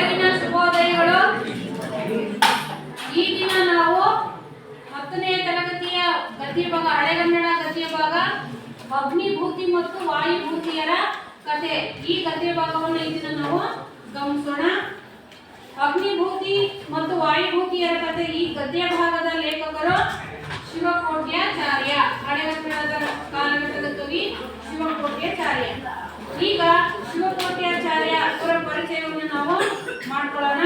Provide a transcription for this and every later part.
ಬೆಳಗಿನ ಶುಭೋದಯಗಳು. ದಿನ ನಾವು ಹತ್ತನೇ ತರಗತಿಯ ಗದ್ಯ ಭಾಗ ಹಳೆಗನ್ನಡ ಗದ್ಯ ಭಾಗ, ಅಗ್ನಿಭೂತಿ ಮತ್ತು ವಾಯುಭೂತಿಯರ ಕಥೆ. ಈ ಗದ್ಯ ಭಾಗವನ್ನು ಈ ದಿನ ನಾವು ಗಮನಿಸೋಣ. ಅಗ್ನಿಭೂತಿ ಮತ್ತು ವಾಯುಭೂತಿಯರ ಕಥೆ. ಈ ಗದ್ಯ ಭಾಗದ ಲೇಖಕರು ಶಿವಕೋಟ್ಯಾಚಾರ್ಯ. ಹಳೆಗನ್ನಡದ ಕಾಲಘಟ್ಟದ ಕವಿ ಶಿವಕೋಟ್ಯಾಚಾರ್ಯ. ಈಗ ಶಿವಕೋಟ್ಯಾಚಾರ್ಯ ಅವರ ಪರಿಚಯವನ್ನು ನಾವು ಮಾಡ್ಕೊಳ್ಳೋಣ.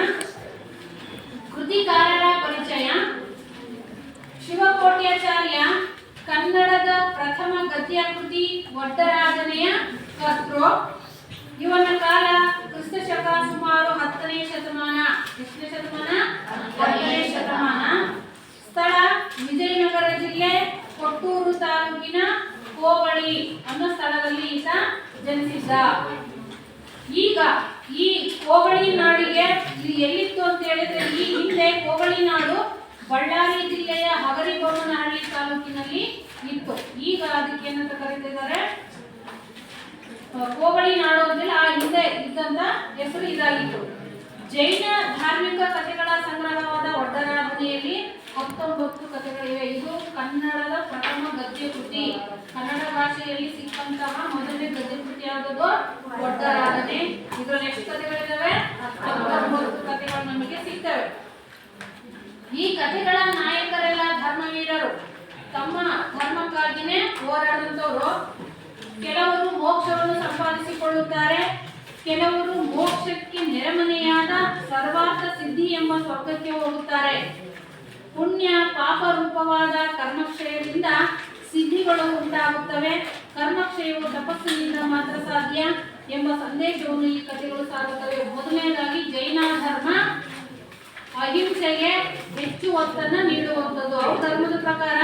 ಕೃತಿಕಾರರ ಪರಿಚಯ. ಶಿವಕೋಟ್ಯಾಚಾರ್ಯ ಕನ್ನಡದ ಪ್ರಥಮ ಗದ್ಯ ಕೃತಿ ಒಡ್ಡರಾಜನೆಯ ಕರ್ತೃ. ಇವನ ಕಾಲ ಕ್ರಿಸ್ತ ಶಕ ಸುಮಾರು ಹತ್ತನೇ ಶತಮಾನ, ಎಷ್ಟನೇ ಶತಮಾನ? ಹತ್ತನೇ ಶತಮಾನ. ಸ್ಥಳ ವಿಜಯನಗರ ಜಿಲ್ಲೆ ಕೊಟ್ಟೂರು ತಾಲೂಕಿನ ಕೋವಳಿ ಅನ್ನೋ ಸ್ಥಳದಲ್ಲಿ ಈತ ಜನಿಸಿದ್ದ. ಈಗ ಈ ಕೋವಳಿ ನಾಡಿಗೆ ಎಲ್ಲಿತ್ತು ಅಂತ ಹೇಳಿದ್ರೆ ಈ ಹಿಂದೆ ಕೋವಳಿ ನಾಡು ಬಳ್ಳಾರಿ ಜಿಲ್ಲೆಯ ಹಗರಿಬೊಮ್ಮನಹಳ್ಳಿ ತಾಲೂಕಿನಲ್ಲಿ ಇತ್ತು. ಈಗ ಅದಕ್ಕೆ ಏನಂತ ಕರೀತಿದ್ದಾರೆ ಕೋಬಳಿ ನಾಡು ಅಂತೇಳಿ ಆ ಹಿಂದೆ ಇದ್ದಂತ ಹೆಸರು ಇದಾಗಿತ್ತು. ಜೈನ ಧಾರ್ಮಿಕ ಕಥೆಗಳ ಸಂಗ್ರಹವಾದ ಒಡ್ಡರಾಧನೆಯಲ್ಲಿ ಹತ್ತೊಂಬತ್ತು ಕಥೆಗಳಿವೆ. ಇದು ಕನ್ನಡದ ಪ್ರಥಮ ಗದ್ಯ ಕೃತಿ. ಕನ್ನಡ ಭಾಷೆಯಲ್ಲಿ ಸಿಕ್ಕಂತಹ ಮೊದಲನೇ ಗದ್ಯ ಕೃತಿ ಯಾವುದದು ಒಡ್ಡರಾಧನೆ ಇದರ ನೆಕ್ಸ್ಟ್ ಕಥೆಗಳಿದ್ದಾವೆ ಹತ್ತೊಂಬತ್ತು ಕಥೆಗಳು ನಮಗೆ ಸಿಗ್ತವೆ. ಈ ಕಥೆಗಳ ನಾಯಕರೆಲ್ಲ ಧರ್ಮವೀರರು. ತಮ್ಮ ಧರ್ಮಕ್ಕಾಗಿನೇ ಹೋರಾಡಂತವರು ಕೆಲವರು ಮೋಕ್ಷವನ್ನು ಸಂಪಾದಿಸಿಕೊಳ್ಳುತ್ತಾರೆ. ಕೆಲವರು ಮೋಕ್ಷಕ್ಕೆ ನೆರೆಮನೆಯಾದ ಸರ್ವಾರ್ಥ ಸಿದ್ಧಿ ಎಂಬ ಸ್ವರ್ಗಕ್ಕೆ ಹೋಗುತ್ತಾರೆ. ಪುಣ್ಯ ಪಾಪ ರೂಪವಾದ ಕರ್ಮಕ್ಷಯದಿಂದ ಸಿದ್ಧಿಗಳು ಉಂಟಾಗುತ್ತವೆ. ಕರ್ಮಕ್ಷಯವು ತಪಸ್ಸಿನಿಂದ ಮಾತ್ರ ಸಾಧ್ಯ ಎಂಬ ಸಂದೇಶವನ್ನು ಈ ಕಥೆಗಳು ಸಾರುತ್ತವೆ. ಮೊದಲನೇದಾಗಿ ಜೈನ ಧರ್ಮ ಅಹಿಂಸೆಗೆ ಹೆಚ್ಚು ಒತ್ತನ್ನ ನೀಡುವಂಥದ್ದು. ಅವ್ರ ಧರ್ಮದ ಪ್ರಕಾರ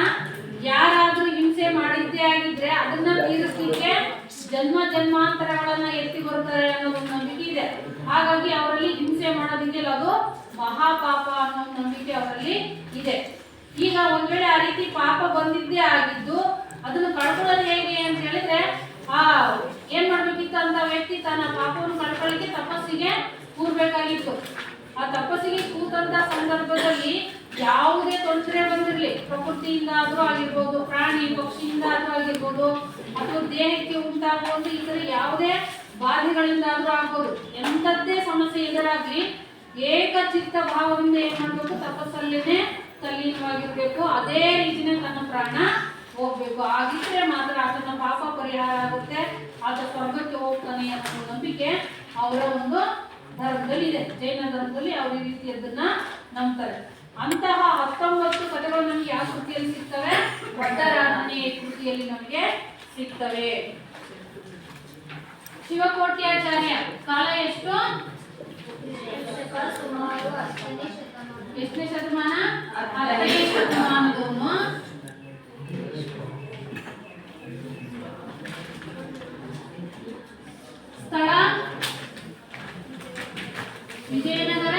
ಯಾರಾದರೂ ಹಿಂಸೆ ಮಾಡಿದ್ದೇ ಆಗಿದ್ರೆ ಅದನ್ನ ತೀರಿಸಲಿಕ್ಕೆ ಜನ್ಮ ಜನ್ಮಾಂತರಗಳನ್ನ ಎತ್ತಿ ಬರ್ತಾರೆ ಅನ್ನೋ ಒಂದು ನಂಬಿಕೆ ಇದೆ. ಹಾಗಾಗಿ ಅವರಲ್ಲಿ ಹಿಂಸೆ ಮಾಡೋದಿದೆಯಲ್ಲ ಅದು ಮಹಾಪಾಪ ಅನ್ನೋ ನಂಬಿಕೆ ಅವರಲ್ಲಿ ಇದೆ. ಈಗ ಒಂದ್ ವೇಳೆ ಆ ರೀತಿ ಪಾಪ ಬಂದಿದ್ದೇ ಆಗಿದ್ದು ಅದನ್ನು ಕಳ್ಕೊಳ್ಳೋದು ಹೇಗೆ ಅಂತ ಹೇಳಿದ್ರೆ, ಆ, ಏನ್ ಮಾಡ್ಬೇಕಿತ್ತು ಅಂತ ವ್ಯಕ್ತಿ ತನ್ನ ಪಾಪವನ್ನು ಕಳ್ಕೊಳ್ಳಿಕ್ಕೆ ತಪಸ್ಸಿಗೆ ಕೂರ್ಬೇಕಾಗಿತ್ತು. ಆ ತಪಸ್ಸಿಗೆ ಕೂತಂತ ಸಂದರ್ಭದಲ್ಲಿ ಯಾವುದೇ ತೊಂದರೆ ಬಂದಿರಲಿ ಪ್ರಕೃತಿಯಿಂದ ಆದರೂ ಆಗಿರ್ಬೋದು, ಪ್ರಾಣಿ ಪಕ್ಷಿಯಿಂದ ಆದರೂ ಆಗಿರ್ಬೋದು, ಅಥವಾ ದೇಹಕ್ಕೆ ಉಂಟಾಗುವಂತ ಈ ಥರ ಯಾವುದೇ ಬಾಧೆಗಳಿಂದ ಆದರೂ ಆಗ್ಬೋದು, ಎಂಥದ್ದೇ ಸಮಸ್ಯೆ ಎದುರಾಗ್ಲಿ ಏಕಚಿತ್ತ ಭಾವದಿಂದ ಏನು ಮಾಡ್ಬೇಕು, ತಪಸ್ಸಲ್ಲೇನೆ ತಲ್ಲೀನವಾಗಿರ್ಬೇಕು, ಅದೇ ರೀತಿನೇ ತನ್ನ ಪ್ರಾಣ ಹೋಗ್ಬೇಕು. ಆಗಿದ್ರೆ ಮಾತ್ರ ಆತನ ಪಾಪ ಪರಿಹಾರ ಆಗುತ್ತೆ, ಆತ ಸ್ವರ್ಗಕ್ಕೆ ಹೋಗ್ತಾನೆ ಅನ್ನೋ ನಂಬಿಕೆ ಅವರ ಒಂದು ಧರ್ಮದಲ್ಲಿ ಇದೆ ಜೈನ ಧರ್ಮದಲ್ಲಿ ಅವ್ರ ಈ ರೀತಿಯದನ್ನ ನಂಬ್ತಾರೆ. ಅಂತಹ ಹತ್ತೊಂಬತ್ತು ಕಥೆಗಳು ನಮ್ಗೆ ಯಾವ ಕೃತಿಯಲ್ಲಿ ಸಿಗ್ತವೆ? ಒಡ್ಡರಾಧನೆ ಕೃತಿಯಲ್ಲಿ ನಮಗೆ ಸಿಗ್ತವೆ. ಶಿವಕೋಟ್ಯಾಚಾರ್ಯ, ಕಾಲ ಎಷ್ಟು? ಎಷ್ಟನೇ ಶತಮಾನ? ಹತ್ತನೇ ಶತಮಾನದವನು ಸ್ಥಳ ವಿಜಯನಗರ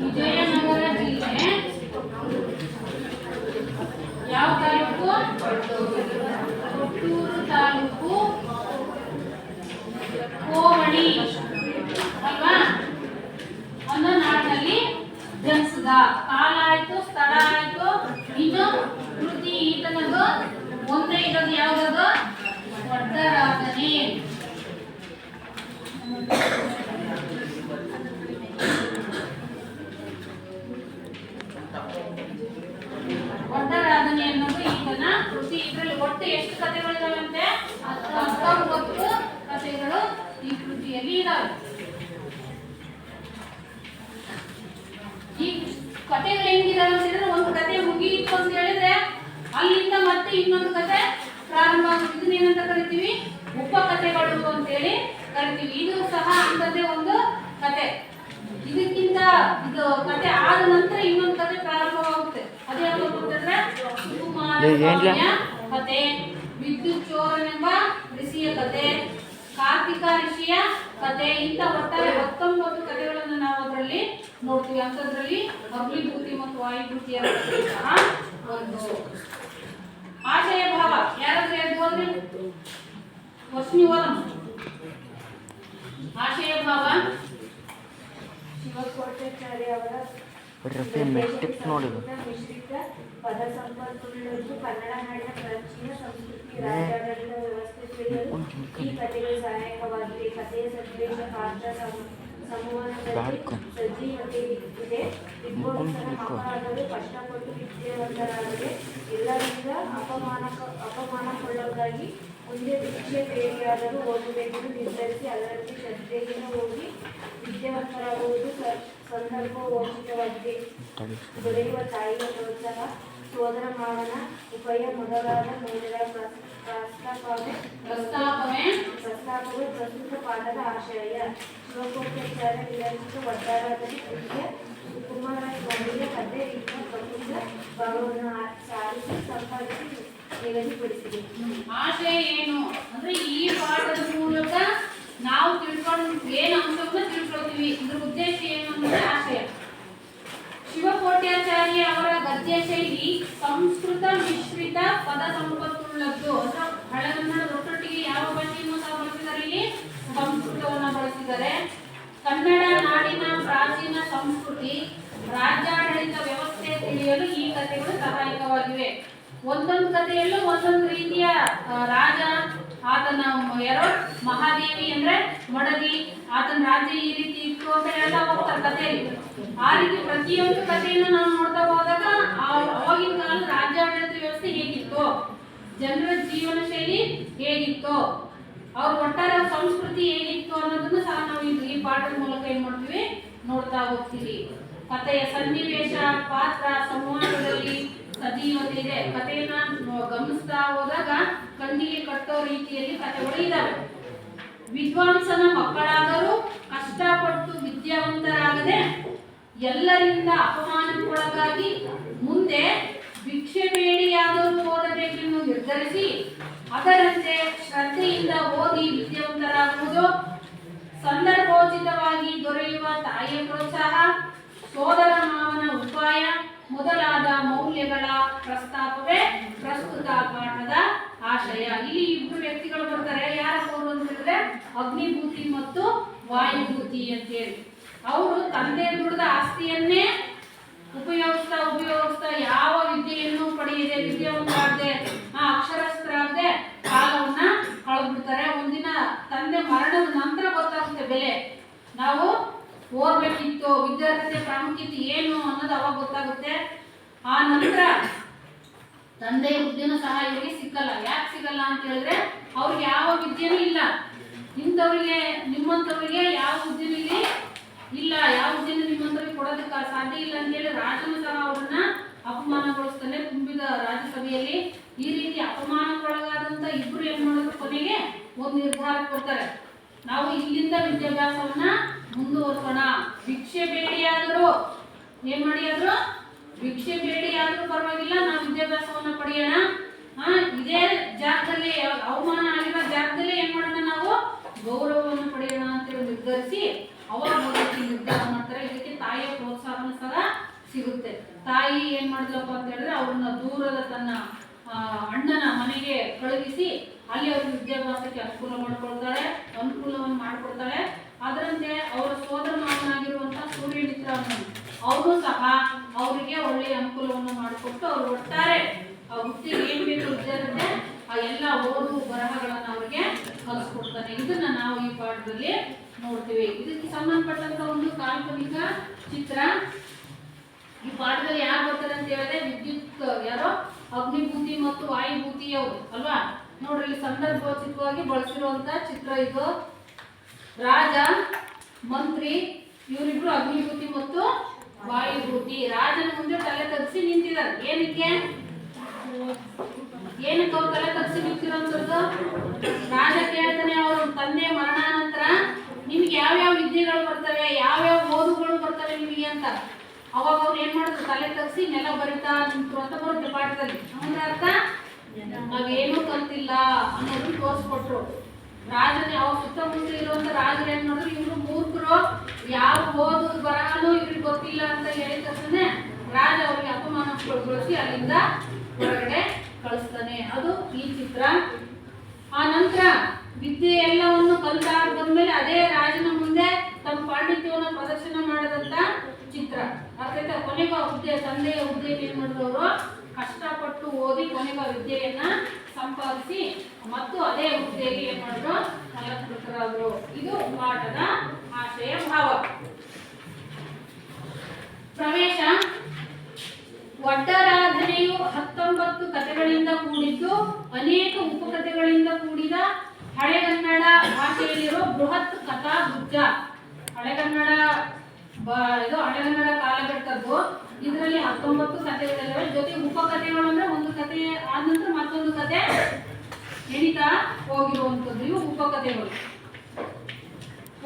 ವಿಜಯನಗರ ಜಿಲ್ಲೆ ಯಾವ ತಾಲೂಕು ಕೊಟ್ಟೂರು ತಾಲೂಕು ಕೋವಳಿ ಅಲ್ವಾ ಅನ್ನೋ ನಾಡಿನಲ್ಲಿ ಜನಿಸಿದ ಕಾಲ ಆಯ್ತು ಸ್ಥಳ ಆಯ್ತು ಇನ್ನು ಕೃತಿ ಈತನದು ಒಂದೇ ಇರೋದು ಯಾವ್ದದು ಒಡ್ಡರಾಧನೆ ಒಡ್ಡರಾಧನೆ ಅನ್ನೋದು ಈತನ ಕೃತಿ ಇದರಲ್ಲಿ ಒಟ್ಟು ಎಷ್ಟು ಕಥೆಗಳಿದಾವಂತೆ ಹತ್ತೊಂಬತ್ತು ಕಥೆಗಳು ಈ ಕೃತಿಯಲ್ಲಿ ಇದಾವೆ ಈ ಕಥೆಗಳು ಹೆಂಗಿದಾವೆ ಅಂತ ಹೇಳಿದ್ರೆ ಒಂದು ಕಥೆ ಮುಗಿಯಿತು ಅಂತ ಹೇಳಿದ್ರೆ ಅಲ್ಲಿಂದ ಮತ್ತೆ ಇನ್ನೊಂದು ಕತೆ ಪ್ರಾರಂಭ ಆಗುತ್ತೆ ಇದನ್ನೇನಂತ ಕರಿತೀವಿ? ಉಪಕಥೆಗಳು ಅಂತೇಳಿ ಕರಿತೀವಿ. ಇದು ಸಹ ಅಂಥದ್ದೇ ಒಂದು ಕತೆ. ಇದಕ್ಕಿಂತ ಇದು ಕತೆ ಆದ ನಂತರ ಇನ್ನೊಂದು ಕತೆ ಪ್ರಾರಂಭವಾಗುತ್ತೆ. ಅದೇ ಅಂತಂದ್ರೆ ಸುಕುಮಾರ ಕತೆ. ವಿದ್ಯುತ್ ಚೋರನೆಂಬ ಋಷಿಯ ಕತೆ. ಕಾರ್ತಿಕ ಋಷಿಯ ಕತೆ. ಇಂಥ ಒಟ್ಟಾರೆ ಹತ್ತೊಂಬತ್ತು ಕಥೆಗಳನ್ನು ನಾವು ಅದರಲ್ಲಿ ನೋಡ್ತೀವಿ. ಅಂಥದ್ರಲ್ಲಿ ಅಗ್ನಿಭೂತಿ ಮತ್ತು ವಾಯುಭೂತಿಯ ಸಹ ಒಂದು ಆಶಯ ಭಾವ ಯಾರಾದ್ರೂ ಎದ್ದು ಹೋದ್ರೆ ವಸ್ನಿ ಓದ ಆಶಯ ಭಾವ ಶಿವಕೋಟ್ಯಾಚಾರ್ಯ ಅವರ ರಫಿ ಮೆಟ್ರಿಕ್ ನೋಡಿದ್ರು ಮಿಶ್ರಿತ ಪದ ಸಂಪನ್ಮೂಲಗಳು ಕನ್ನಡ ನಾಡಿನ ಪ್ರಾಚೀನ ಸಂಸ್ಕೃತಿ ರಾಜಾಡಳಿತ ವ್ಯವಸ್ಥೆ ತಿಳಿಯಲು ಈ ಕಥೆಗಳು ಸಹಾಯಕವಾಗಿವೆ ಕಥೆಯ ಸನ್ನಿವೇಶ ಪಾತ್ರ ಕಷ್ಟಪಟ್ಟು ವಿದ್ಯಾವಂತರಾದರೆ ಎಲ್ಲರಿಂದ ಅಪಮಾನ ಅಪಮಾನಗೊಳ್ಳೋದಾಗಿ ಮುಂದೆ ಭಿಕ್ಷೆ ಬೇಡಿಯಾದರೂ ಓದಬೇಕೆಂದು ನಿರ್ಧರಿಸಿ ಅದರಲ್ಲಿ ಶ್ರದ್ಧೆಯಿಂದ ಹೋಗಿ ವಿದ್ಯಾವಂತರಾಗುವುದು ಸಂದರ್ಭೋಚಿತವಾಗಿದೆ ದೊರೆಯುವ ತಾಯಿಯ ಪ್ರೋತ್ಸಾಹ ಸೋದರ ಮಾವನ ಉಪಯ ಮೊದಲಾದ ಮೌಲ್ಯಗಳ ಪ್ರಸ್- ಪ್ರಸ್ತಾಪವೇ ಪ್ರಸ್ತಾಪವೇ ಪ್ರಸ್ತಾಪವು ಪ್ರಸ್ತುತ ಪಾಠದ ಆಶಯ. ಕುಮಾರಸ್ವಾಮಿಯ ರೀತಿಯ ಸಾರಿಸಿ ಸಂಪಾದಿಸಿ ನಿಗದಿಪಡಿಸಿದೆ. ಆಶಯ ಏನು? ಅಂದ್ರೆ ಈ ಪಾಠದ ಮೂಲಕ ನಾವು ತಿಳ್ಕೊಂಡು ಏನು ಅಂಶವನ್ನು ತಿಳ್ಕೊಳ್ತೀವಿ. ಇದ್ರ ಉದ್ದೇಶ ಏನು ಅಂದ್ರೆ ಆಶಯ. ಶಿವಕೋಟ್ಯಾಚಾರ್ಯ ಅವರ ಗದ್ಯ ಶೈಲಿ ಸಂಸ್ಕೃತ ಮಿಶ್ರಿತ ಪದ ಸಂಪತ್ತುಳ್ಳದ್ದು ಅಂದ್ರೆ ಹಳೆಗನ್ನಡ ಒಟ್ಟೊಟ್ಟಿಗೆ ಯಾವ ಭಾಷೆಯನ್ನು ಸಹ ಬಳಸಿದ್ದಾರೆ ಇಲ್ಲಿ ಸಂಸ್ಕೃತವನ್ನ ಬಳಸಿದ್ದಾರೆ. ಕನ್ನಡ ನಾಡಿನ ಪ್ರಾಚೀನ ಸಂಸ್ಕೃತಿ, ರಾಜ್ಯಾಡಳಿತ ವ್ಯವಸ್ಥೆ ತಿಳಿಯಲು ಈ ಕಥೆಗಳು ಸಹಾಯಕವಾಗಿವೆ. ಒಂದೊಂದು ಕಥೆಯಲ್ಲೂ ಒಂದೊಂದು ರೀತಿಯ ರಾಜ, ಆತನ ಯಾರೋ ಮಹಾದೇವಿ ಅಂದ್ರೆ ಮಡದಿ, ಆತನ ರಾಜ್ಯ ಈ ರೀತಿ ಇತ್ತು ಅಂತ ಹೇಳ್ತಾ ಹೋಗ್ತಾರೆ ಕಥೆಯಲ್ಲಿ. ಆ ರೀತಿ ಪ್ರತಿಯೊಂದು ಕಥೆಯನ್ನು ನಾವು ನೋಡ್ತಾ ಹೋದಾಗ ಆ- ಅವಾಗಿನ ಕಾಲದ ರಾಜ್ಯಾಡಳಿತ ವ್ಯವಸ್ಥೆ ಹೇಗಿತ್ತು? ಜನರ ಜೀವನ ಶೈಲಿ ಹೇಗಿತ್ತು, ಅವ್ರ ಒಟ್ಟಾರೆ ಸಂಸ್ಕೃತಿ ಹೇಗಿತ್ತು ಅನ್ನೋದನ್ನ ಸಹ ನಾವು ಈ ಪಾಠದ ಮೂಲಕ ಏನ್ ಮಾಡ್ತೀವಿ ನೋಡ್ತಾ ಹೋಗ್ತೀವಿ. ಕಥೆಯ ಸನ್ನಿವೇಶ, ಪಾತ್ರ, ಸಂವಾದದಲ್ಲಿ ಇದೆ ಕಥೆಯನ್ನ ಗಮನಿಸ್ತಾ ಹೋದಾಗ ಕಣ್ಣಿಗೆ ಕಟ್ಟೋ ರೀತಿಯಲ್ಲಿ ಕಥೆಗಳು ಇದ್ದಾವೆ ವಿದ್ವಾಂಸನ ಮಕ್ಕಳಾದರೂ ಕಷ್ಟಪಟ್ಟು ವಿದ್ಯಾವಂತರಾಗದೆ ಎಲ್ಲರಿಂದ ಅಪಮಾನಕ್ಕೊಳಗಾಗಿ ಮುಂದೆ ಭಿಕ್ಷೆ ಬೇಡಿಯಾದರೂ ಓದಬೇಕೆಂದು ನಿರ್ಧರಿಸಿ, ಅದರಂತೆ ಶ್ರದ್ಧೆಯಿಂದ ಓದಿ ವಿದ್ಯಾವಂತರಾಗುವುದು, ಸಂದರ್ಭೋಚಿತವಾಗಿ ದೊರೆಯುವ ತಾಯಿಯ ಪ್ರೋತ್ಸಾಹ, ಸೋದರ ಮಾವನ ಉಪಾಯ, ಮೊದಲಾದ ಮೌಲ್ಯಗಳ ಪ್ರಸ್ತಾಪವೇ ಪ್ರಸ್ತುತ ಪಾಠದ ಆಶಯ. ಇಲ್ಲಿ ಇಬ್ಬರು ವ್ಯಕ್ತಿಗಳು ಬರ್ತಾರೆ. ಯಾರು ಅಂತ ಹೇಳಿದ್ರೆ ಅಗ್ನಿಭೂತಿ ಮತ್ತು ವಾಯುಭೂತಿ ಅಂತೇಳಿ ಅವರು ತಂದೆ ದುಡಿದ ಆಸ್ತಿಯನ್ನೇ ಉಪಯೋಗಿಸ್ತಾ ಉಪಯೋಗಿಸ್ತಾ ಯಾವ ವಿದ್ಯೆಯನ್ನು ಪಡೆಯದೆ ವಿದ್ಯಾವಂತರಾಗದೆ ಆ ಅಕ್ಷರಸ್ಥರಾಗದೆ ಕಾಲವನ್ನ ಕಳೆದ್ಬಿಡ್ತಾರೆ ಒಂದಿನ ತಂದೆ ಮರಣದ ನಂತರ ಗೊತ್ತಾಗುತ್ತೆ ಬೆಲೆ ನಾವು ಓದ್ಬೇಕಿತ್ತು ವಿದ್ಯಾರ್ಥಿ ಪ್ರಾಮುಖ್ಯತೆ ಏನು ಅನ್ನೋದು ಅವಾಗ ಗೊತ್ತಾಗುತ್ತೆ ಆ ನಂತರ ತಂದೆ ಹುದ್ದೆನೂ ಸಹ ಇವರಿಗೆ ಸಿಕ್ಕಲ್ಲ ಯಾಕೆ ಸಿಗಲ್ಲ ಅಂತ ಹೇಳಿದ್ರೆ ಅವ್ರಿಗೆ ಯಾವ ವಿದ್ಯೆನೂ ಇಲ್ಲ ಇಂಥವ್ರಿಗೆ ನಿಮ್ಮಂಥವ್ರಿಗೆ ಯಾವ ಹುದ್ದೆನೂ ಇಲ್ಲಿ ಇಲ್ಲ ಯಾವ ಹುದ್ದೆನೂ ನಿಮ್ಮಂಥವ್ರಿಗೆ ಕೊಡೋದಕ್ಕೆ ಸಾಧ್ಯ ಇಲ್ಲ ಅಂತೇಳಿ ರಾಜನು ಸಹ ಅವ್ರನ್ನ ಅಪಮಾನಗೊಳಿಸ್ತಾನೆ ತುಂಬಿದ ರಾಜ್ಯಸಭೆಯಲ್ಲಿ ಈ ರೀತಿ ಅಪಮಾನಕ್ಕೊಳಗಾದಂತ ಇಬ್ರು ಏನ್ ಮಾಡಿದ್ರು ಕೊನೆಗೆ ಒಂದು ನಿರ್ಧಾರ ಕೊಡ್ತಾರೆ ನಾವು ಇಲ್ಲಿಂದ ವಿದ್ಯಾಭ್ಯಾಸವನ್ನ ಮುಂದುವರ್ಸೋಣ. ಭಿಕ್ಷೆ ಬೇಡಿಯಾದರೂ, ಏನ್ ಆದ್ರೂ? ಭಿಕ್ಷೆ ಬೇಡಿ ಆದ್ರೂ ಪರವಾಗಿಲ್ಲ, ನಾವು ವಿದ್ಯಾಭ್ಯಾಸವನ್ನ ಪಡೆಯೋಣ. ಇದೇ ಜಾಗದಲ್ಲಿ, ಅವಮಾನ ಆಗಿರೋ ಜಾಗದಲ್ಲಿ ಏನ್ ಮಾಡೋಣ ನಾವು? ಗೌರವವನ್ನು ಪಡೆಯೋಣ ಅಂತೇಳಿ ನಿರ್ಧರಿಸಿ ಅವರ ಬಗ್ಗೆ ನಿರ್ಧಾರ ಮಾಡ್ತಾರೆ. ಇದಕ್ಕೆ ತಾಯಿಯ ಪ್ರೋತ್ಸಾಹನ ಸಹ ಸಿಗುತ್ತೆ. ತಾಯಿ ಏನ್ ಮಾಡಿದ್ಲಪ್ಪ ಅಂತ ಹೇಳಿದ್ರೆ, ಅವ್ರನ್ನ ದೂರದ ತನ್ನ ಅಣ್ಣನ ಮನೆಗೆ ಕಳುಹಿಸಿ ಅಲ್ಲಿ ಅವರು ವಿದ್ಯಾಭ್ಯಾಸಕ್ಕೆ ಅನುಕೂಲ ಮಾಡ್ಕೊಳ್ತಾಳೆ ಅನುಕೂಲವನ್ನು ಮಾಡ್ಕೊಡ್ತಾಳೆ ಅದರಂತೆ ಅವರ ಸೋದರ ಮಾವನಾಗಿರುವಂತಹ ಸೂರ್ಯಮಿತ್ರ ಅವರು ಸಹ ಅವರಿಗೆ ಒಳ್ಳೆಯ ಅನುಕೂಲವನ್ನು ಮಾಡಿಕೊಟ್ಟು ಅವರು ಒಟ್ಟಾರೆ ಆ ಹುದ್ದೆಗೆ ಏನ್ ಬೇಕು ವಿದ್ಯಾರ್ಥಿ ಆ ಎಲ್ಲ ಓದು ಬರಹಗಳನ್ನು ಅವರಿಗೆ ಕಲಿಸ್ಕೊಡ್ತಾನೆ. ಇದನ್ನ ನಾವು ಈ ಪಾಠದಲ್ಲಿ ನೋಡ್ತೀವಿ. ಇದಕ್ಕೆ ಸಂಬಂಧಪಟ್ಟಂತ ಒಂದು ಕಾಲ್ಪನಿಕ ಚಿತ್ರ. ಈ ಪಾಠದಲ್ಲಿ ಯಾರು ಬರ್ತಾರೆ ಅಂತ ಹೇಳಿದ್ರೆ ವಿದ್ಯುತ್ ಯಾರೋ, ಅಗ್ನಿಭೂತಿ ಮತ್ತು ವಾಯುಭೂತಿ ಅವರು, ಅಲ್ವಾ? ನೋಡ್ರಿ, ಇಲ್ಲಿ ಸಂದರ್ಭೋಚಿತವಾಗಿ ಬಳಸಿರುವಂತ ಚಿತ್ರ ಇದು. ರಾಜ, ಮಂತ್ರಿ, ಇವರಿಬ್ರು ಅಗ್ನಿಭೂತಿ ಮತ್ತು ವಾಯುಭೂತಿ. ರಾಜನ ಮುಂದೆ ತಲೆ ತಗ್ಸಿ ನಿಂತಿದ್ದಾರೆ ಏನಕ್ಕೆ? ಏನಕ್ಕೆ ಅವ್ರು ತಲೆ ತಗ್ಸಿ ನಿಂತಿರೋಂಥದ್ದು? ರಾಜ ಕೇಳ್ತಾನೆ ಅವ್ರ ತಂದೆ ಮರಣಾನಂತರ ನಿಮ್ಗೆ ಯಾವ್ಯಾವ ವಿದ್ಯೆಗಳು ಬರ್ತವೆ, ಯಾವ್ಯಾವ ಓದುಗಳು ಬರ್ತವೆ ನಿಮಗೆ ಅಂತ. ಅವಾಗ ಅವ್ರು ಏನ್ ಮಾಡಿದ್ರು? ತಲೆ ತಗ್ಸಿ ನೆಲ ಬರಿತಾ ನಿಮ್ಮ ಅಂತ ಬರುತ್ತೆ ಪಾಠದಲ್ಲಿ. ಅರ್ಥ? ನಾವೇನು ಕಲ್ತಿಲ್ಲ ಅನ್ನೋದು ತೋರಿಸ್ಕೊಟ್ರು. ರಾಜನೇ ಅವ್ರ ಸುತ್ತಮುತ್ತ ಇರುವಂತ ರಾಜರು ಏನ್ ಮಾಡಿದ್ರು? ಇವ್ರು ಮೂರ್ಖರು. ಯಾವ ಓದು ಬರಲು ಇವ್ರಿಗೆ ಗೊತ್ತಿಲ್ಲ ಅಂತ ಹೇಳಿದ ತಕ್ಷಣ ರಾಜ ಅವ್ರಿಗೆ ಅಪಮಾನಗೊಳಿಸಿ ಅಲ್ಲಿಂದ ಹೊರಗಡೆ ಕಳಿಸ್ತಾನೆ. ಅದು ಈ ಚಿತ್ರ. ಆ ನಂತರ ವಿದ್ಯೆ ಎಲ್ಲವನ್ನು ಕಲಿತಾಗ ಬಂದ್ಮೇಲೆ ಅದೇ ರಾಜನ ಮುಂದೆ ತಮ್ಮ ಪಾಂಡಿತ್ಯವನ್ನು ಪ್ರದರ್ಶನ ಮಾಡದಂತ ಚಿತ್ರ. ಅದಕ್ಕೆ ಕೊನೆಗೂ ಹುದ್ದೆ, ತಂದೆಯ ಹುದ್ದೆ ಏನ್ ಮಾಡಿದವರು ಕಷ್ಟಪಟ್ಟು ಓದಿ ಕೊನೆಗೂ ಆ ವಿದ್ಯೆಯನ್ನ ಸಂಪಾದಿಸಿ ಮತ್ತು ಅದೇ ಹುದ್ದೆಗೆ ಏನ್ ಮಾಡಿದ್ರು? ಅಲಂಕೃತರಾದ್ರು ಇದು ಪಾಠದ ಆಶಯ ಭಾವ. ಪ್ರವೇಶ. ಒಡ್ಡರಾಧನೆಯು ಹತ್ತೊಂಬತ್ತು ಕಥೆಗಳಿಂದ ಕೂಡಿದ್ದು, ಅನೇಕ ಉಪಕಥೆಗಳಿಂದ ಕೂಡಿದ ಹಳೆಗನ್ನಡ ಭಾಷೆಯಲ್ಲಿರುವ ಬೃಹತ್ ಕಥಾ ಗುಜ್ಜ ಹಳೆಗನ್ನಡ ಇದು ಹಳೆಗನ್ನಡ ಕಾಲಘಟ್ಟದ್ದು. ಇದರಲ್ಲಿ ಹತ್ತೊಂಬತ್ತು ಕಥೆಗಳಿವೆ ಜೊತೆ ಉಪಕಥೆಗಳು ಅಂದ್ರೆ ಒಂದು ಕಥೆ ಆದ ನಂತರ ಮತ್ತೊಂದು ಕಥೆ ಎಣಿತಾ ಹೋಗಿರುವಂಥದ್ದು. ಇವು ಉಪಕಥೆಗಳು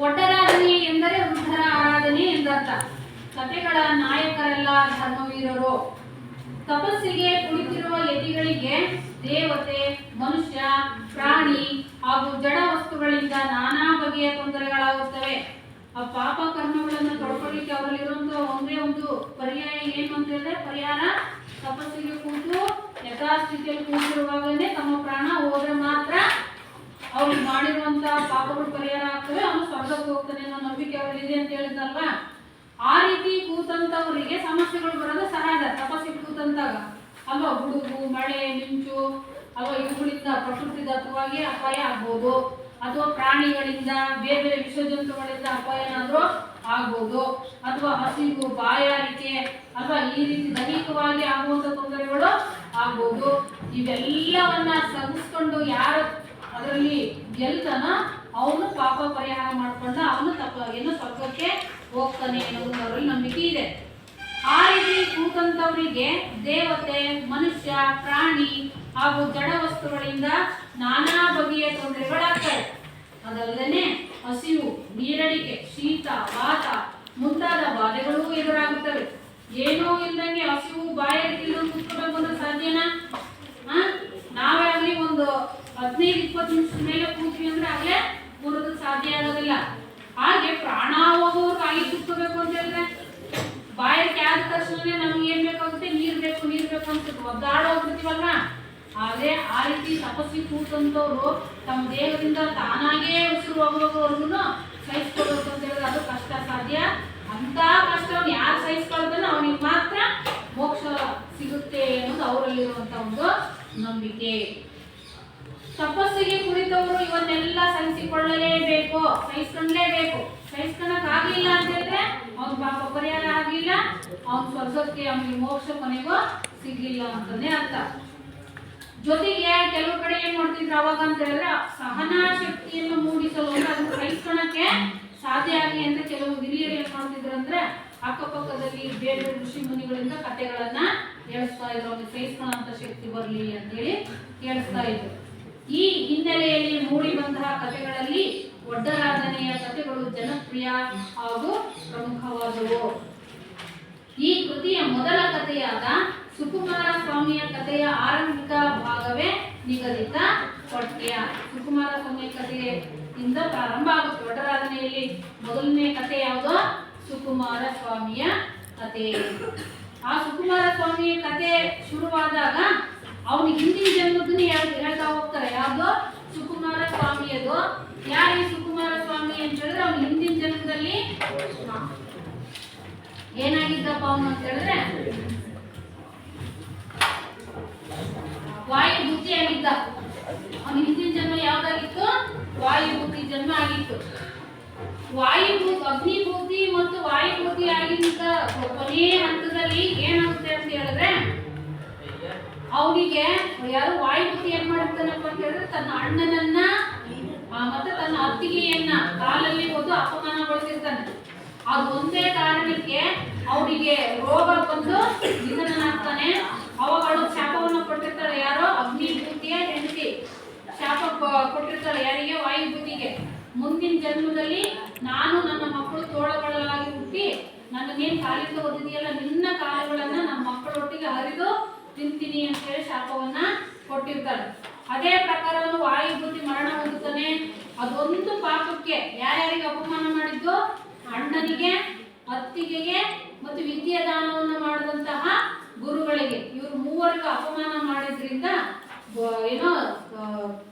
ಒಡ್ಡರಾಧನೆ ಎಂದರೆ ವೃದ್ಧರ ಆರಾಧನೆ ಎಂದರ್ಥ. ಕಥೆಗಳ ನಾಯಕರೆಲ್ಲ ಧರ್ಮವೀರರು. ತಪಸ್ಸಿಗೆ ಕುಳಿತಿರುವ ಯತಿಗಳಿಗೆ ದೇವತೆ, ಮನುಷ್ಯ, ಪ್ರಾಣಿ ಹಾಗೂ ಜಡ ವಸ್ತುಗಳಿಂದ ನಾನಾ ಬಗೆಯ ತೊಂದರೆಗಳಾಗುತ್ತವೆ. ಆ ಪಾಪ ಕರ್ಮಗಳನ್ನು ಕಳ್ಕೊಳ್ಳಿಕ್ಕೆ ಅವರಲ್ಲಿ ಇರುವಂತ ಒಂದೇ ಒಂದು ಪರ್ಯಾಯ ಏನು ಅಂತ ಹೇಳಿದ್ರೆ ಪರಿಹಾರ ತಪಸ್ಸಿಗೆ ಕೂತು ಯಥಾಸ್ಥಿತಿಯಲ್ಲಿ ಕೂತಿರುವಾಗಲೇ ತಮ್ಮ ಪ್ರಾಣ ಹೋದ್ರೆ ಮಾತ್ರ ಅವ್ರು ಮಾಡಿರುವಂತ ಪಾಪಗಳು ಪರಿಹಾರ ಆಗ್ತವೆ, ಅವನು ಸ್ವರ್ಗಕ್ಕೆ ಹೋಗ್ತಾನೆ ಅನ್ನೋ ನಂಬಿಕೆ ಅವರಲ್ಲಿದೆ ಅಂತ ಹೇಳಿದ್ನಲ್ವಾ? ಆ ರೀತಿ ಕೂತಂತವರಿಗೆ ಸಮಸ್ಯೆಗಳು ಬರೋದು ಸಹಜ. ತಪಸ್ಸಿಗೆ ಕೂತಂತಾಗ, ಅಲ್ವಾ ಗುಡುಗು ಮಳೆ, ಮಿಂಚು, ಅಲ್ವಾ, ಇವುಗಳಿಂದ ಪ್ರಕೃತಿ ದತ್ತವಾಗಿ ಅಪಾಯ ಆಗ್ಬೋದು. ಅಥವಾ ಪ್ರಾಣಿಗಳಿಂದ ಬೇರೆ ಬೇರೆ ವಿಷಜಂತುಗಳಿಂದ ಅಪಾಯನಾದರೂ ಆಗ್ಬೋದು. ಅಥವಾ ಹಸಿವು, ಬಾಯಾರಿಕೆ, ಅಥವಾ ಈ ರೀತಿ ದೈಹಿಕವಾಗಿ ಆಗುವಂತ ತೊಂದರೆಗಳು ಆಗ್ಬೋದು. ಇವೆಲ್ಲವನ್ನ ಸಹಿಸ್ಕೊಂಡು ಯಾರು ಅದರಲ್ಲಿ ಗೆಲ್ತಾನ? ಅವನು ಪಾಪ ಪರಿಹಾರ ಮಾಡ್ಕೊಂಡ ಅವನು ತಪ್ಪ ಏನು ಸ್ವರ್ಗಕ್ಕೆ ಹೋಗ್ತಾನೆ ಅನ್ನೋದು ಅವರಲ್ಲಿ ನಂಬಿಕೆ ಇದೆ. ಆ ರೀತಿ ಕೂತಂತವರಿಗೆ ದೇವತೆ, ಮನುಷ್ಯ, ಪ್ರಾಣಿ ಹಾಗೂ ಜಡ ವಸ್ತುಗಳಿಂದ ನಾನಾ ಬಗೆಯ ತೊಂದರೆಗಳಾಗ್ತವೆ. ಅದಲ್ಲದೆ ಹಸಿವು, ನೀರಡಿಕೆ, ಶೀತ, ವಾತ ಮುಂತಾದ ಬಾಧೆಗಳು ಎದುರಾಗುತ್ತವೆ. ಏನೋ ಇಲ್ದಂಗೆ ಹಸಿವು ಬಾಯಿಲ್ಲ ಕೂತ್ಕೋಬೇಕು ಸಾಧ್ಯನಾ? ಆ? ನಾವೇ ಆಗ್ಲಿ ಒಂದು ಹದಿನೈದು, ಇಪ್ಪತ್ತು ನಿಮಿಷದ ಮೇಲೆ ಕೂತ್ವಿ ಅಂದ್ರೆ ಆಗ್ಲೇ ಕೂರೋದು ಸಾಧ್ಯ ಆಗೋದಿಲ್ಲ. ಹಾಗೆ ಪ್ರಾಣ ಹೋಗೋರ್ಗೆ ಆಗಿ ಕೂತ್ಕೋಬೇಕು ಅಂತ ಹೇಳಿದ್ರೆ ಬಾಯಕ್ಕೆ ಆದ ತಕ್ಷಣ ನಮ್ಗೆ ಏನ್ ಬೇಕಾಗುತ್ತೆ? ನೀರ್ ಬೇಕು ನೀರ್ ಬೇಕು ಅಂತ ಒದ್ದಾಡೋ ಹೋಗ್ಬಿಡ್ತೀವಲ್ವಾ ಆದ್ರೆ ಆ ರೀತಿ ತಪಸ್ಸಿ ಕೂತಂತವ್ರು ತಮ್ಮ ದೇಹದಿಂದ ತಾನಾಗೇ ಉಸಿರು ಹೋಗೋವರೆಗೂ ಸಹಿಸ್ಕೊಳ್ಬೇಕು ಅಂತ ಹೇಳಿದ್ರೆ ಅದು ಕಷ್ಟ ಸಾಧ್ಯ. ಅಂತ ಕಷ್ಟವನ್ನು ಯಾರು ಸಹಿಸ್ಕೊಳ್ತಾನೋ ಅವನಿಗೆ ಮಾತ್ರ ಮೋಕ್ಷ ಸಿಗುತ್ತೆ ಅನ್ನೋದು ಅವರಲ್ಲಿರುವಂಥ ಒಂದು ನಂಬಿಕೆ. ತಪಸ್ಸಿಗೆ ಕುಳಿತವರು ಇವನ್ನೆಲ್ಲ ಸಹಿಸಿಕೊಳ್ಳಲೇಬೇಕು ಸಹಿಸ್ಕೊಳ್ಳಲೇಬೇಕು ಸಹಿಸ್ಕೊಳಕ್ ಆಗ್ಲಿಲ್ಲ ಅಂತ ಹೇಳಿದ್ರೆ ಅವ್ನ ಪಾಪ ಪರಿಹಾರ ಆಗ್ಲಿಲ್ಲ. ಅವ್ನ ಸ್ವರ್ಗಕ್ಕೆ ಅವನಿಗೆ ಮೋಕ್ಷ ಕೊನೆಗೂ ಸಿಗ್ಲಿಲ್ಲ ಅಂತಾನೆ ಅರ್ಥ. ಜೊತೆಗೆ ಕೆಲವು ಕಡೆ ಏನ್ ಮಾಡ್ತಿದ್ರು ಅವಾಗ ಅಂತ ಹೇಳಿದ್ರೆ ಸಹನಾ ಶಕ್ತಿಯನ್ನು ಮೂಡಿಸಲು ಅಂದ್ರೆ ಅದನ್ನು ಸಹಿಸ್ಕೊಳಕ್ಕೆ ಸಾಧ್ಯ ಆಗಲಿ ಅಂತ ಕೆಲವು ಹಿರಿಯರು ಏನ್ ಮಾಡ್ತಿದ್ರು ಅಂದ್ರೆ ಅಕ್ಕಪಕ್ಕದಲ್ಲಿ ಬೇರೆ ಬೇರೆ ಋಷಿ ಮುನಿಗಳಿಂದ ಕಥೆಗಳನ್ನ ಹೇಳಿಸ್ತಾ ಇದ್ರು. ಅವ್ರಿಗೆ ಸಹಿಸ್ಕೊಳ್ಳೋಂಥ ಶಕ್ತಿ ಬರಲಿ ಅಂತೇಳಿ ಕೇಳಿಸ್ತಾ ಇದ್ರು. ಈ ಹಿನ್ನೆಲೆಯಲ್ಲಿ ಮೂಡಿ ಬಂತಹ ಕಥೆಗಳಲ್ಲಿ ಒಡ್ಡರಾಧನೆಯ ಕಥೆಗಳು ಜನಪ್ರಿಯ ಹಾಗೂ ಪ್ರಮುಖವಾದವು. ಈ ಕೃತಿಯ ಮೊದಲ ಕಥೆಯಾದ ಸುಕುಮಾರ ಸ್ವಾಮಿಯ ಕಥೆಯ ಆರಂಭಿಕ ಭಾಗವೇ ನಿಗದಿತ ಪಠ್ಯ. ಸುಕುಮಾರ ಸ್ವಾಮಿಯ ಕಥೆಯಿಂದ ಪ್ರಾರಂಭ ಆಗುತ್ತೆ. ವಟರಾಧನೆಯಲ್ಲಿ ಮೊದಲನೇ ಕಥೆ ಯಾವುದು? ಸುಕುಮಾರ ಸ್ವಾಮಿಯ ಕಥೆ. ಆ ಸುಕುಮಾರ ಸ್ವಾಮಿಯ ಕಥೆ ಶುರುವಾದಾಗ ಅವನು ಹಿಂದಿನ ಜನ್ಮದನ್ನು ಹೇಳ್- ಹೇಳ್ತಾ ಹೋಗ್ತಾರೆ ಯಾವುದು? ಸುಕುಮಾರ ಸ್ವಾಮಿಯದು. ಯಾರು ಸುಕುಮಾರ ಸ್ವಾಮಿ ಅಂತ ಹೇಳಿದ್ರೆ ಅವನು ಹಿಂದಿನ ಜನ್ಮದಲ್ಲಿ ಏನಾಗಿದ್ದಪ್ಪ ಅವನು ಅಂತ ಹೇಳಿದ್ರೆ, ವಾಯು ಬುದ್ಧಿ ಆಗಿದ್ದ. ಅವನ ಹಿಂದಿನ ಜನ್ಮ ಯಾವ್ದಾಗಿತ್ತು? ವಾಯು ಬುದ್ಧಿ ಜನ್ಮ ಆಗಿತ್ತು. ವಾಯುಭೂತಿ ಅಗ್ನಿಭೂತಿ ಮತ್ತು ವಾಯುಭೂತಿ ಆಗಿದ್ದ ಕೊನೆಯ ಹಂತದಲ್ಲಿ ಏನಾಗುತ್ತೆ ಅಂತ ಹೇಳಿದ್ರೆ, ಅವನಿಗೆ ಯಾರು ವಾಯುಭೂತಿ ಏನ್ ಮಾಡ್ತಾನಪ್ಪ ಅಂತ ಹೇಳಿದ್ರೆ, ತನ್ನ ಅಣ್ಣನನ್ನ ಮತ್ತೆ ತನ್ನ ಅತ್ತಿಗೆಯನ್ನ ಕಾಲಲ್ಲಿ ಹೋದು ಅಪಮಾನಗೊಳಿಸಿರ್ತಾನೆ ಅದು ಒಂದೇ ಕಾರಣಕ್ಕೆ ಅವರಿಗೆ ರೋಗ ಬಂದು ನಿಧನನಾಗ್ತಾನೆ. ಅವಾಗಳು ಶಾಪವನ್ನು ಕೊಟ್ಟಿರ್ತಾರೆ ಯಾರೋ? ಅಗ್ನಿಭೂತಿಯ ಹೆಂಡತಿ. ಶಾಪ ಕೊಟ್ಟಿರ್ತಾರೆ ಯಾರಿಗೆ? ವಾಯುಭೂತಿಗೆ ಮುಂದಿನ ಜನ್ಮದಲ್ಲಿ ನಾನು ನನ್ನ ಮಕ್ಕಳು ತೋಳಗಳಾಗಿ ಹುಟ್ಟಿ ನನ್ನೇನ್ ಕಾಲಿಂದ ಓದಿದೆಯಲ್ಲ ನಿನ್ನ ಕಾಲುಗಳನ್ನ ನಮ್ಮ ಮಕ್ಕಳೊಟ್ಟಿಗೆ ಹರಿದು ತಿಂತೀನಿ ಅಂತ ಹೇಳಿ ಶಾಪವನ್ನ ಕೊಟ್ಟಿರ್ತಾರೆ. ಅದೇ ಪ್ರಕಾರವನ್ನು ವಾಯುಭೂತಿ ಮರಣ ಹೊಂದುತ್ತಾನೆ. ಅದೊಂದು ಪಾಪಕ್ಕೆ ಯಾರ್ಯಾರಿಗೆ ಅಪಮಾನ ಮಾಡಿದ್ದು? ಅಣ್ಣನಿಗೆ, ಅತ್ತಿಗೆಗೆ ಮತ್ತು ವಿದ್ಯಾದಾನವನ್ನು ಮಾಡಿದಂತಹ ಗುರುಗಳಿಗೆ. ಇವರು ಮೂವರಿಗೂ ಅಪಮಾನ ಮಾಡಿದ್ರಿಂದ ಏನೋ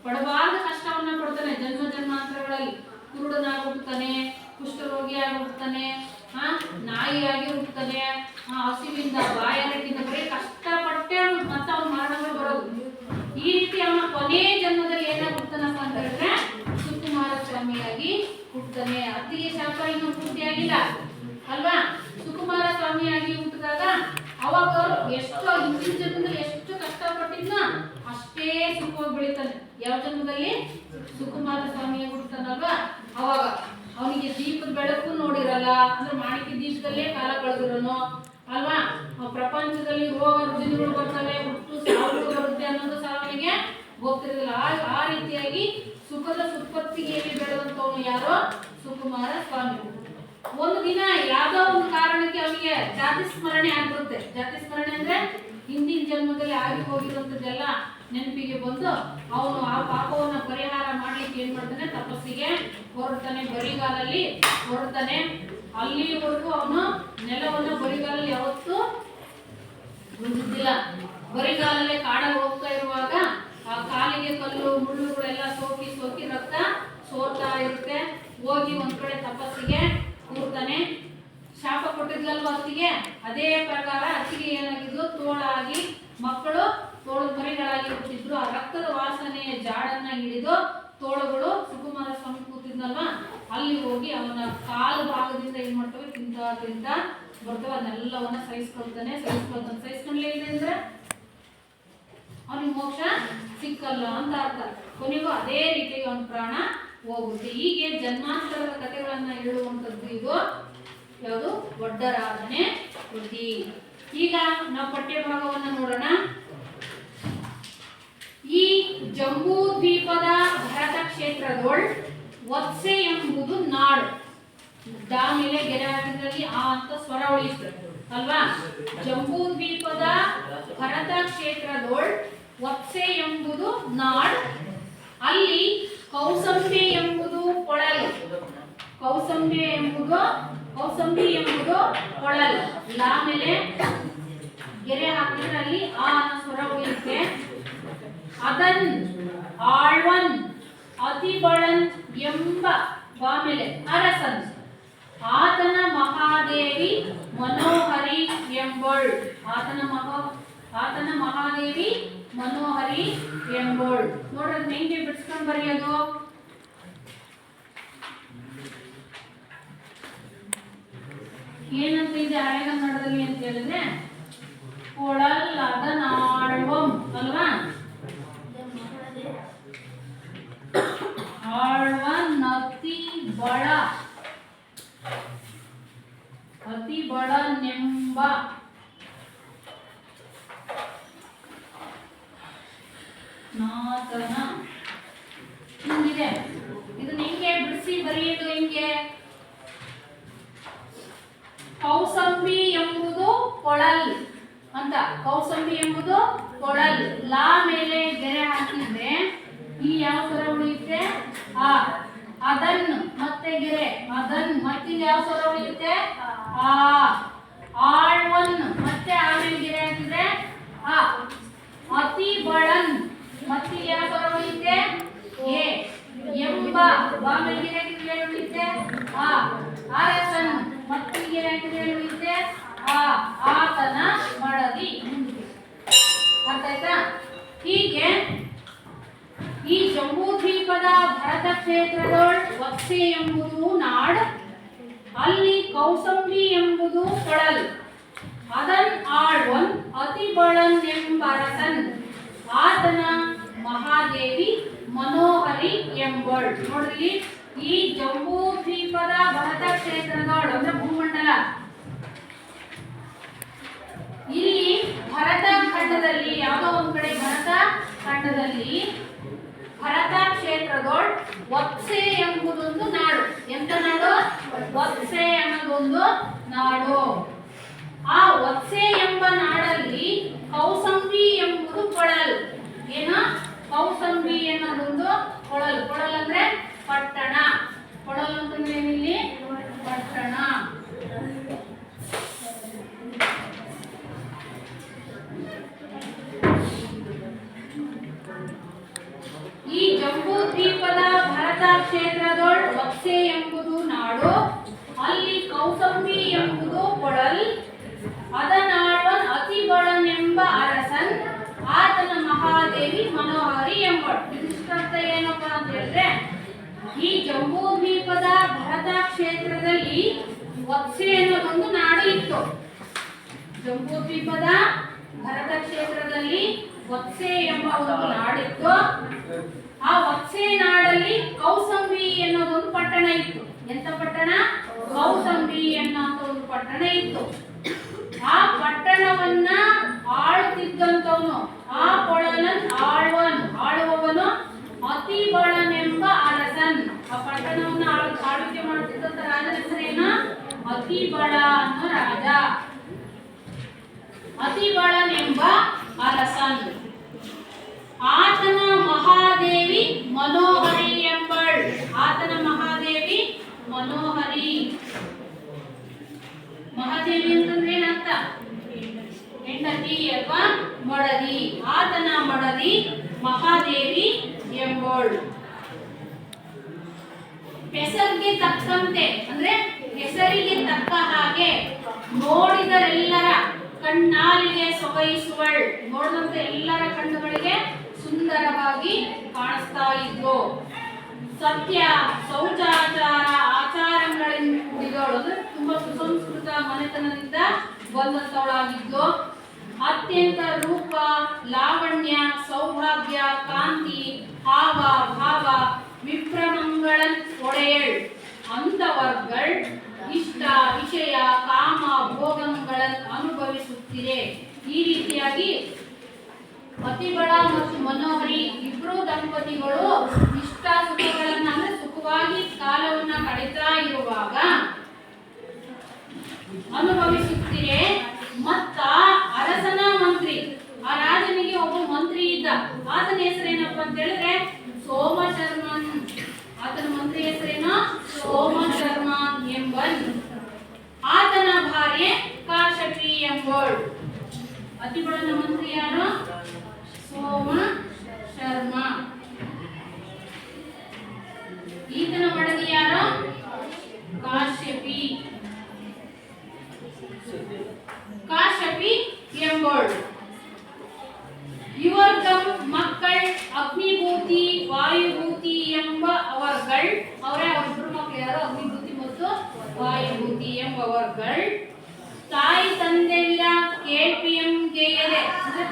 ಪಡಬಾರದ ಕಷ್ಟವನ್ನ ಪಡ್ತಾನೆ, ಜನ್ಮ ಜನ್ಮಾಂತರಗಳಲ್ಲಿ. ಕುರುಡನಾಗುತ್ತಾನೆ ಕುಷ್ಠರೋಗಿ ಹುಟ್ಟುತ್ತಾನೆ ಹಾ ನಾಯಿ ಆ ಹಸಿವಿಂದ ಬಾಯಾರಿಕೆಯಿಂದ ಬರೀ ಕಷ್ಟಪಟ್ಟೆ ಮತ್ತೆ ಅವ್ನು ಮರಣಗಳು ಬರೋದು. ಈ ರೀತಿ ಅವನ ಕೊನೆ ಜನ್ಮದಲ್ಲಿ ಏನಾಗುತ್ತಾನಪ್ಪ ಅಂತ ಹೇಳಿದ್ರೆ ಅತ್ತಿಗೆ ಶಾಪ ಇನ್ನೂ ಪೂರ್ತಿಯಾಗಿಲ್ಲ ಅಲ್ವಾ? ಸುಕುಮಾರ ಸ್ವಾಮಿಯಾಗಿ ಹುಟ್ಟಿದಾಗ ಅವಾಗ ಎಷ್ಟೋ ಹಿಂದಿನ ಜನ್ಮದಲ್ಲಿ ಎಷ್ಟು ಕಷ್ಟಪಟ್ಟಿದ್ನ ಅಷ್ಟೇ ಸುಖವಾಗಿ ಬೆಳಿತಾನೆ. ಯಾವ ಜನ್ಮದಲ್ಲಿ? ಸುಕುಮಾರ ಸ್ವಾಮಿಯ ಹುಟ್ಟುತ್ತಾನಲ್ವಾ ಅವಾಗ ಅವನಿಗೆ ದೀಪದ ಬೆಳಕು ನೋಡಿರಲ್ಲ. ಅಂದ್ರೆ ಮಾಣಿಕ್ಯ ದೀಪದಲ್ಲೇ ಕಾಲ ಕಳೆದಿರೋನು. ಅಲ್ವಾ? ಪ್ರಪಂಚದಲ್ಲಿ ರೋಗ ರುಜಿನಗಳು ಬರ್ತವೆ, ಹುಟ್ಟು ಸಾವಿರ ಬರುತ್ತೆ ಅನ್ನೋದು ಸಹ ಗೊತ್ತಿರಲಿಲ್ಲ ಆ ಆ ರೀತಿಯಾಗಿ ಸುಖದ ಸುಪ್ಪತ್ತಿಗೆಯಲ್ಲಿ ಬೆಳೆದಂತವನು ಯಾರೋ ಸುಕುಮಾರ ಸ್ವಾಮಿ. ಒಂದು ದಿನ ಯಾವ್ದೋ ಒಂದು ಕಾರಣಕ್ಕೆ ಅವನಿಗೆ ಜಾತಿ ಸ್ಮರಣೆ ಆಗ್ಬಿಡುತ್ತೆ. ಜಾತಿ ಸ್ಮರಣೆ ಅಂದ್ರೆ ಹಿಂದಿನ ಜನ್ಮದಲ್ಲಿ ಆಗಿ ಹೋಗಿರುವಂತದ್ದೆಲ್ಲ ನೆನಪಿಗೆ ಬಂದು ಅವನು ಆ ಪಾಪವನ್ನ ಪರಿಹಾರ ಮಾಡ್ಲಿಕ್ಕೆ ಏನ್ ಮಾಡ್ತಾನೆ? ತಪಸ್ಸಿಗೆ ಹೊರಡ್ತಾನೆ. ಬರಿಗಾಲಲ್ಲಿ ಹೊರಡ್ತಾನೆ. ಅಲ್ಲಿವರೆಗೂ ಅವನು ನೆಲವನ್ನು ಬರಿಗಾಲಲ್ಲಿ ಯಾವತ್ತೂ ಬರಿಗಾಲಲ್ಲೇ ಕಾಡಲ್ಲಿ ಹೋಗ್ತಾ ಇರುವಾಗ ಆ ಕಾಲಿಗೆ ಕಲ್ಲು ಮುಳ್ಳುಗಳೆಲ್ಲ ಸೋಕಿ ರಕ್ತ ಸೋರ್ತಾ ಇರುತ್ತೆ. ಹೋಗಿ ಒಂದ್ ಕಡೆ ತಪಸ್ಸಿಗೆ ಕೂರ್ತಾನೆ. ಶಾಪ ಕೊಟ್ಟಿದ್ಲಲ್ವ ಅತ್ತಿಗೆ? ಅದೇ ಪ್ರಕಾರ ಅತ್ತಿಗೆ ಏನಾಗಿದ್ದು ತೋಳಾಗಿ ಮಕ್ಕಳು ತೋಳದ ಮರಿಗಳಾಗಿ ಹುಟ್ಟಿದ್ರು. ಆ ರಕ್ತದ ವಾಸನೆಯ ಜಾಡನ್ನ ಹಿಡಿದು ತೋಳುಗಳು ಸುಕುಮಾರ ಸ್ವಾಮಿ ಕೂತಿದ್ನಲ್ವ? ಅಲ್ಲಿ ಹೋಗಿ ಅವನ ಕಾಲು ಭಾಗದಿಂದ ಏನ್ ಮಾಡ್ತವೆ? ತಿಂತ ತಿಂತ ಬರ್ತವೆ. ಅದನ್ನೆಲ್ಲವನ್ನ ಸಹಿಸ್ಕೊಳ್ತಾನೆ. ಸಹಿಸ್ಕೊಳ್ತಾನೆ. ಸಹಿಸ್ಕೊಂಡ್ಲೇ ಇದೆ ಅಂದ್ರೆ, ಅವನಿಗೆ ಮೋಕ್ಷ ಸಿಕ್ಕಲ್ಲ ಅಂತ ಅರ್ಥ. ಕೊನೆಗೂ ಅದೇ ರೀತಿಯಾಗಿ ಅವನ ಪ್ರಾಣ ಹೋಗುತ್ತೆ. ಹೀಗೆ ಜನ್ಮಾಂತರದ ಕಥೆಗಳನ್ನ ಹೇಳುವಂಥದ್ದು ಇದು. ಯಾವುದು? ಒಡ್ಡರಾಧನೆ ಕೃತಿ. ಈಗ ನಾವು ಪಠ್ಯಭಾಗವನ್ನು ನೋಡೋಣ. ಈ ಜಂಬೂ ದ್ವೀಪದ ಭರತ ಕ್ಷೇತ್ರದೊಳ್ ವತ್ಸೆ ಎಂಬುದು ನಾಡು. ಡಾ ಮೇಲೆ ಗೆರೆ ಹಾಕಿದ್ರಲ್ಲಿ ಆ ಅಂತ ಸ್ವರ ಉಳಿಯುತ್ತೆ. ಅಲ್ವಾ? ಜಂಬೂ ದ್ವೀಪದ ಭರತ ಕ್ಷೇತ್ರದೊಳ್ ವತ್ಸೆ ಎಂಬುದು ನಾಡ್. ಅಲ್ಲಿ ಕೌಸಂಬಿ ಎಂಬುದು ಕೊಳಲು. ಕೌಸಂಬಿ ಎಂಬುದು ಕೌಸಂಬಿ ಎಂಬುದು ಕೊಳಲು. ಆಮೇಲೆ ಮೇಲೆ ಗೆರೆ ಹಾಕಿದ್ರೆ ಅಲ್ಲಿ ಆ ಸ್ವರ ಉಳಿಯುತ್ತೆ. ಅದನ್ ಆಳ್ವನ್, ಅತಿಬಳನ್ ಎಂಬ ಆಮೇಲೆ ಅರಸನ್. ಆತನ ಮಹಾದೇವಿ ಮನೋಹರಿ ಎಂಬಳು. ಆತನ ಮಹಾ ಆತನ ಮಹಾದೇವಿ ಮನೋಹರಿ ಎಂಬೋಳ್. ನೋಡ್ರಿ, ಅದ್ನ ಹೆಂಗೆ ಬಿಡಿಸ್ಕೊಂಡು ಬರೆಯೋದು? ಏನಂತ ಇದೆ ಹಳೆಗನ್ನಡದಲ್ಲಿ ಅಂತ ಹೇಳಿದ್ರೆ? ಕೊಳಲ್ ಅದನಾಳ್ವಂ ಅಲ್ವಾ? ಆಳ್ವ ಅತಿ ಬಳ ಅತಿ ಬಡನೆಂಬ ನಾತನ ಹಿಂಗಿದೆ. ಇದನ್ನ ಹೆಂಗೆ ಬಿಡಿಸಿ ಬರೆಯೋದು ಹೆಂಗೆ. ಕೌಸಂಬಿ ಎಂಬುದು ಕೊಳಲ್ ಅಂತ. ಕೌಸಂಬಿ ಎಂಬುದು ಕೊಳಲ್. ಲಾ ಮೇಲೆ ಗೆರೆ ಹಾಕಿದ್ರೆ ಈ ಯಾವ ಸ್ವರ ಉಳಿಯುತ್ತೆ? ಆ. ಅದನ್ ಮತ್ತೆ ಗೆರೆ. ಅದನ್ ಮತ್ತೆ ಯಾವ ಸ್ವರ ಉಳಿಯುತ್ತೆ? ಆ. ಆಳ್ವನ್ ಮತ್ತೆ ಆಮೇಲೆ ಗೆರೆ ಹಾಕಿದ್ರೆ ಆ ಅತಿ ಬಳನ್ ಮತ್ತೆ ಇಲ್ಲಿ ಯಾವ ಸ್ವರ ಉಳಿಯುತ್ತೆ ಎ ಎಂಬ ಬಾ ಮೇಲೆ ಗೆರೆ ಹಾಕಿದ್ರೆ ಏನು ಉಳಿಯುತ್ತೆ ಆ ಅರಸನ್ ಮತ್ತೆ ಇಲ್ಲಿ ಗೆರೆ ಹಾಕಿದ್ರೆ ಏನು ಉಳಿಯುತ್ತೆ ಆ ಆತನ ಮಡದಿ ಅರ್ಥ ಆಯ್ತಾ ಹೀಗೆ ಈ ಜಂಬೂ ದ್ವೀಪದ ಭರತ ಕ್ಷೇತ್ರದೊಳ್ ವತ್ಸೆ ಎಂಬುದು ನಾಡ್ ಅಲ್ಲಿ ಕೌಸಂಬಿ ಎಂಬುದು ಕೊಳಲ್ ಅದನ್ ಆಳ್ವನ್ ಅತಿ ಬಳನ್ ಎಂಬರಸನ್ ಆತನ ಮಹಾದೇವಿ ಮನೋಹರಿ ಎಂಬಳ್ ನೋಡ್ರಿ ಈ ಜಂಬೂ ದ್ವೀಪದ ಭರತ ಕ್ಷೇತ್ರದೊಳ್ ಅಂದ್ರೆ ಭೂಮಂಡಲ ಇಲ್ಲಿ ಭರತ ಖಂಡದಲ್ಲಿ ಯಾವುದೋ ಒಂದ್ ಕಡೆ ಭರತ ಖಂಡದಲ್ಲಿ ಭರತ ವತ್ಸೆ ಎಂಬುದೊಂದು ನಾಡು. ಎಂತ ನಾಡು? ವತ್ಸೆ ಅನ್ನೋದೊಂದು ನಾಡು. ಆ ವತ್ಸೆ ಎಂಬ ನಾಡಲ್ಲಿ ಕೌಸಂಬಿ ಎಂಬುದು ಕೊಳಲ್. ಏನ? ಕೌಸಂಬಿ ಅನ್ನೋದೊಂದು ಕೊಳಲ್. ಕೊಳಲ್ ಅಂದ್ರೆ ಪಟ್ಟಣ. ಕೊಳಲ್ ಅಂತಂದ್ರೆ ಏನಿಲ್ಲಿ? ಪಟ್ಟಣ. ಈ ಜಂಬೂ ದ್ವೀಪದ ಭರತ ಕ್ಷೇತ್ರದೊಳ್ ಬಕ್ಸೆ ಎಂಬುದು ನಾಡು, ಅಲ್ಲಿ ಕೌಸಂಬಿ ಎಂಬುದು ಕೊಡಲ್ ಅದನಾಡುವನ್ ಅತಿ ಬಡನ್ ಎಂಬ ಅರಸನ್, ಆತನ ಮಹಾದೇವಿ ಮನೋಹರಿ ಎಂಬ ಇದಿಷ್ಟರ್ಥ ಏನಪ್ಪ ಅಂತ ಹೇಳಿದ್ರೆ, ಈ ಜಂಬೂ ದ್ವೀಪದ ಭರತ ಕ್ಷೇತ್ರದಲ್ಲಿ ವಕ್ಸೆ ಅನ್ನೋ ಒಂದು ನಾಡು ಇತ್ತು. ಜಂಬೂ ದ್ವೀಪದ ಭರತ ಕ್ಷೇತ್ರದಲ್ಲಿ ವತ್ಸೆ ಎಂಬ ಒಂದು ನಾಡಿತ್ತು. ಆ ವತ್ಸೆ ನಾಡಲ್ಲಿ ಕೌಸಂಬಿ ಎನ್ನುವುದೊಂದು ಪಟ್ಟಣ ಇತ್ತು. ಎಂತ ಪಟ್ಟಣ? ಕೌಸಂಬಿ ಎನ್ನುವಂತ ಒಂದು ಪಟ್ಟಣ ಇತ್ತು. ಆ ಪಟ್ಟಣವನ್ನ ಆಳುತ್ತಿದ್ದಂತವನು ಆ ಕೊಳಲನ್ ಆಳ್ವನ್, ಆಳುವವನು ಅತಿ ಬಳನೆಂಬ ಅರಸನ್. ಆ ಪಟ್ಟಣವನ್ನ ಆಳು, ಆಳ್ವಿಕೆ ಮಾಡುತ್ತಿದ್ದಂತ ರಾಜನ ಹೆಸರೇನು? ಅತಿ ಬಳ ಅನ್ನೋ ರಾಜ. ಅತಿ ಬಳನೆಂಬ ಅರಸನ್. ಆತನ ಮಹಾದೇವಿ ಮನೋಹರಿ ಎಂಬಳ್. ಆತನ ಮಹಾದೇವಿ ಮನೋಹರಿ. ಮಹಾದೇವಿ ಅಂತಂದ್ರೆ ಏನರ್ಥ? ಹೆಂಡತಿ ಅಥವಾ ಮಡದಿ. ಆತನ ಮಡದಿ ಮಹಾದೇವಿ ಎಂಬಳು. ಹೆಸರಿಗೆ ತಕ್ಕಂತೆ, ಅಂದ್ರೆ ಹೆಸರಿಗೆ ತಕ್ಕ ಹಾಗೆ ನೋಡಿದರೆಲ್ಲರ ಕಣ್ಣಾಲಿಗೆ ಸೊಗೈಸುವಳ್. ನೋಡಿದಂತೆ ಎಲ್ಲರ ಕಣ್ಣುಗಳಿಗೆ ಸುಂದರವಾಗಿ ಕಾಣಿಸ್ತಾ ಇದ್ವು. ಸತ್ಯ, ಶೌಚಾಚಾರ, ಆಚಾರಗಳಿಂದ ಕೂಡಿದವಳು ತುಂಬಾ ಸುಸಂಸ್ಕೃತ ಮನೆತನದಿಂದ ಬಂದಂತವಳಾಗಿದ್ದು ಅತ್ಯಂತ ರೂಪ, ಲಾವಣ್ಯ, ಸೌಭಾಗ್ಯ, ಕಾಂತಿ ಹಾವ ಭಾವ ವಿಪ್ರಮಂಗಳನ್ ಒಡೆಯಳ್ ಅಂತವರ್ಗಳ್ ಇಷ್ಟ, ವಿಷಯ, ಕಾಮ ಭೋಗಗಳನ್ನು ಅನುಭವಿಸುತ್ತಿದೆ ಈ ರೀತಿಯಾಗಿ ಅತಿಬಳ ಮತ್ತು ಮನೋಹರಿ ಇಬ್ಬರು ದಂಪತಿಗಳು ಇಷ್ಟ ಸುಖಗಳನ್ನ ಅಂದ್ರೆ ಸುಖವಾಗಿ ಕಾಲವನ್ನ ಕಳೀತಾ ಇರುವಾಗ ಅನುಭವಿಸುತ್ತಿದೆ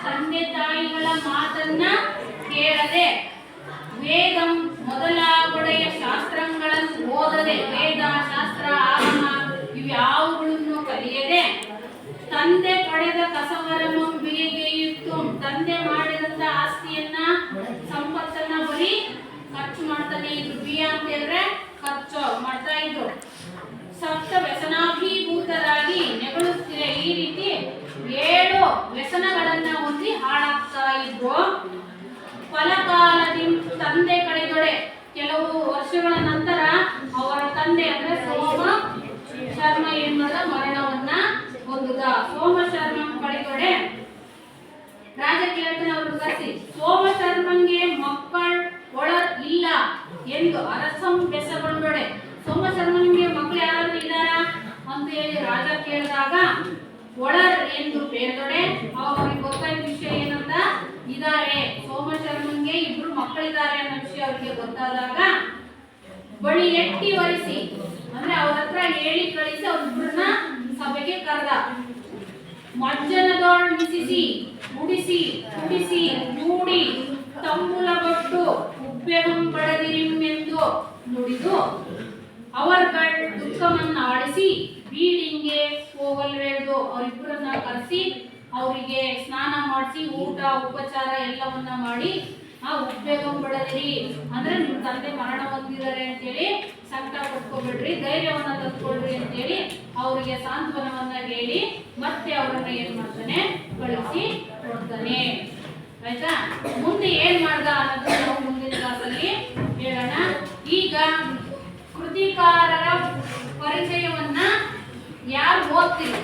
ತಂದೆ ತಾಯಿಗಳ ಮಾತನ್ನ ಕೇಳದೆ ವೇದಂ ಮೊದಲಾಗೊಡೆಯ ಶಾಸ್ತ್ರಗಳನ್ನು ಓದದೆ ವೇದ ಶಾಸ್ತ್ರ ಆಗಮ ಇವ್ಯಾವುಗಳನ್ನು ಕಲಿಯದೆ ತಂದೆ ಪಡೆದ ಕಸವರನ್ನು ಬಿಳಿಗೆಯಿತ್ತು ತಂದೆ ಮಾಡಿದಂತ ಆಸ್ತಿಯನ್ನ ಸಂಪತ್ತನ್ನ ಬರೀ ಖರ್ಚು ಮಾಡ್ತಾನೆ ಇದ್ರು ಬಿ ಅಂತ ಹೇಳಿದ್ರೆ ಖರ್ಚು ಮಾಡ್ತಾ ಇದ್ರು. ಸಪ್ತ ವ್ಯಸನಾಭೀಭೂತರಾಗಿ ನೆಗಳುತ್ತಿದೆ. ಈ ರೀತಿ ಏಳು ವ್ಯಸನಗಳನ್ನ ಹೊಂದಿ ಹಾಳಾಗ್ತಾ ಇದ್ರು ಫಲಕಾಲದಿಂದ ತಂದೆ ಕಳೆದೊಡೆ ಕೆಲವು ವರ್ಷಗಳ ನಂತರ ಅವರ ತಂದೆ ಅಂದ್ರೆ ಸೋಮ ಶರ್ಮ ಎನ್ನುವ ಮರಣವನ್ನ ಹೊಂದಿದ. ಸೋಮ ಶರ್ಮ ಕಳೆದೊಡೆ ರಾಜ ಕೇಳ್ತಾನೆ ಅವ್ರನ್ನ ಕರೆಸಿ ಸೋಮ ಶರ್ಮಂಗೆ ಮಕ್ಕಳ ಒಳ ಇಲ್ಲ ಎಂದು ಅರಸಂ ಬೆಸಗೊಂಡೊಡೆ. ಅಂತ ಹೇಳಿ ರಾಜ ಕೇಳಿದಾಗ, ಒಳರ್ ಎಂದು ಹೇಳಿದೊಡೆ ಅವ್ರಿಗೆ ಗೊತ್ತಾಯ್ತ ವಿಷಯ ಏನಂತ ಇದಾರೆ ಸೋಮಶರ್ಮನ್ಗೆ ಇಬ್ರು ಮಕ್ಕಳಿದ್ದಾರೆ ಅನ್ನೋ ವಿಷಯ ಅವ್ರಿಗೆ ಗೊತ್ತಾದಾಗ, ಬಳಿ ಎಟ್ಟಿ ವರಿಸಿ, ಅಂದ್ರೆ ಅವ್ರ ಹತ್ರ ಹೇಳಿ ಕಳಿಸಿ ಅವ್ರಿಬ್ರನ್ನ ಸಭೆಗೆ ಕರೆದ. ಮಜ್ಜನದೋಳ್ ಮಿಸಿಸಿ ಮುಡಿಸಿ ಉಡಿಸಿ ಮೂಡಿ ತಂಬುಲಗೊಟ್ಟು ಉಬ್ಬೆಗಂ ಬಡದಿರಿಮೆಂದು ನುಡಿದು, ಅವರ್ಗಳ್ ದುಃಖವನ್ನು ಆಡಿಸಿ ಬೀಡಿಂಗೆ ಹೋಗಲ್ವೇದು ಅವರಿಬ್ಬರನ್ನ ಕರೆಸಿ ಅವರಿಗೆ ಸ್ನಾನ ಮಾಡಿಸಿ ಊಟ, ಉಪಚಾರ ಎಲ್ಲವನ್ನ ಮಾಡಿ ಆ ಉದ್ವೇಗಂ ಬಡದಿರಿ ಅಂದ್ರೆ ನಿಮ್ ತಂದೆ ಮರಣ ಹೊಂದಿದ್ದಾರೆ ಅಂತೇಳಿ ಸಂಕಟ ಪಡ್ಕೋಬೇಡ್ರಿ ಧೈರ್ಯವನ್ನ ತಂದ್ಕೊಳ್ರಿ ಅಂತೇಳಿ ಅವರಿಗೆ ಸಾಂತ್ವನವನ್ನ ಹೇಳಿ ಮತ್ತೆ ಅವರನ್ನ ಏನ್ ಮಾಡ್ತಾನೆ? ಕಳಿಸಿ ಕೊಡ್ತಾನೆ. ಆಯ್ತಾ? ಮುಂದೆ ಏನ್ ಮಾಡ್ದ ಅನ್ನೋದನ್ನ ನಾವು ಮುಂದಿನ ಕ್ಲಾಸಲ್ಲಿ ಹೇಳೋಣ. ಈಗ ಕೃತಿಕಾರರ ಪರಿಚಯವನ್ನ ಯಾರು ಓದ್ತೀರಿ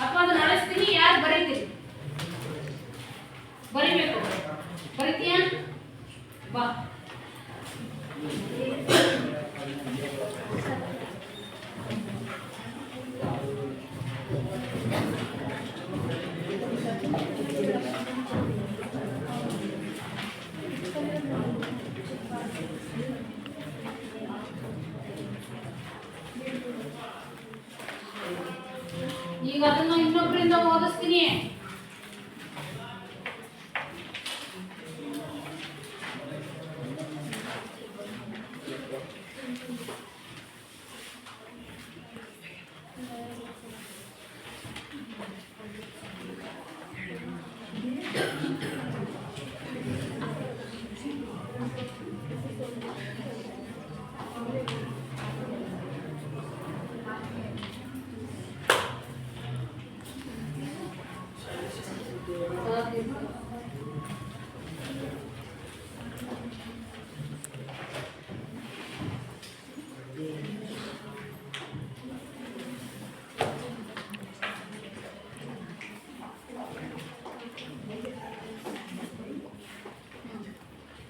ಅಥವಾ ಅದು ನಡೆಸ್ತೀನಿ ಯಾರು ಬರೀತೀರಿ ಬರಿಬೇಕು. ಬರಿತೀಯಾ? ಬಾ. ಈಗ ಅದನ್ನ ಇನ್ನೊಬ್ಬರಿಂದ ಓದಿಸ್ತೀನಿ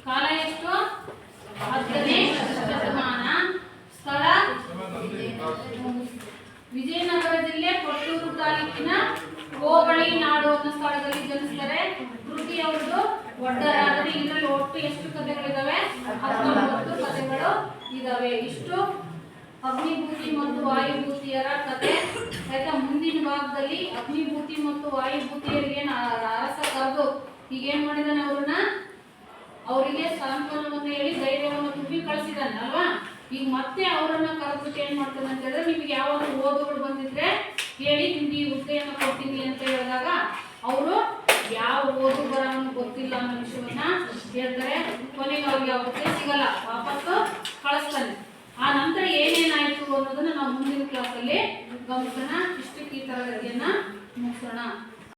ಕಾಲ ಎಷ್ಟು ಹತ್ತನೇ ಶತಮಾನ ಸ್ಥಳ ವಿಜಯನಗರ ಜಿಲ್ಲೆ ಕೊಟ್ಟೂರು ತಾಲೂಕಿನ ಹೋಬಳಿ ನಾಡು ಅನ್ನೋ ಸ್ಥಳದಲ್ಲಿ ಜನಿಸ್ತಾರೆ ಕೃತಿ ಅವ್ರದ್ದು ಒಡ್ಡರಾದರೆ ಇದರಲ್ಲಿ ಒಟ್ಟು ಎಷ್ಟು ಕಥೆಗಳಿದಾವೆ? ಹತ್ತೊಂಬತ್ತು ಕಥೆಗಳು ಇದಾವೆ. ಇಷ್ಟು ಅಗ್ನಿಭೂತಿ ಮತ್ತು ವಾಯುಭೂತಿಯರ ಕತೆ ಆಯ್ತಾ, ಮುಂದಿನ ಭಾಗದಲ್ಲಿ ಅಗ್ನಿಭೂತಿ ಮತ್ತು ವಾಯುಭೂತಿಯರಿಗೆ ಅರಸ ಕರೆದು ಈಗೇನ್ ಮಾಡಿದಾನೆ ಅವ್ರನ್ನ? ಅವರಿಗೆ ಸಾಂತ್ವನವನ್ನು ಹೇಳಿ ಧೈರ್ಯವನ್ನು ತುಂಬಿ ಕಳಿಸಿದಾನೆ, ಅಲ್ವಾ? ಈಗ ಮತ್ತೆ ಅವರನ್ನ ಕರೆದ್ಬಿಟ್ಟು ಏನ್ ಮಾಡ್ತಾನೆ ಅಂತ ಹೇಳಿದ್ರೆ, ನಿಮ್ಗೆ ಯಾವಾಗ ಓದುಗಳು ಬಂದಿದ್ರೆ ಹೇಳಿ, ನಿಮ್ಗೆ ಈ ಹುದ್ದೆಯನ್ನು ಕೊಡ್ತೀನಿ ಅಂತ ಹೇಳಿದಾಗ, ಅವರು ಯಾವ ಓದು ಬರ ಗೊತ್ತಿಲ್ಲ ಅನ್ನೋ ವಿಷಯವನ್ನ ಹೇಳ್ತಾರೆ, ಕೊನೆಗೆ ಅವ್ರಿಗೆ ಹುದ್ದೆ ಸಿಗಲ್ಲ, ವಾಪಸ್ಸು ಕಳಿಸ್ತಾನೆ. ಆ ನಂತರ ಏನೇನಾಯ್ತು ಅನ್ನೋದನ್ನ ನಾವು ಮುಂದಿನ ಕ್ಲಾಸಲ್ಲಿ ಗಮನಿಸೋಣ. ಇಷ್ಟಕ್ಕೆ ಈ ತರಗತಿಯನ್ನ ಮುಗಿಸೋಣ.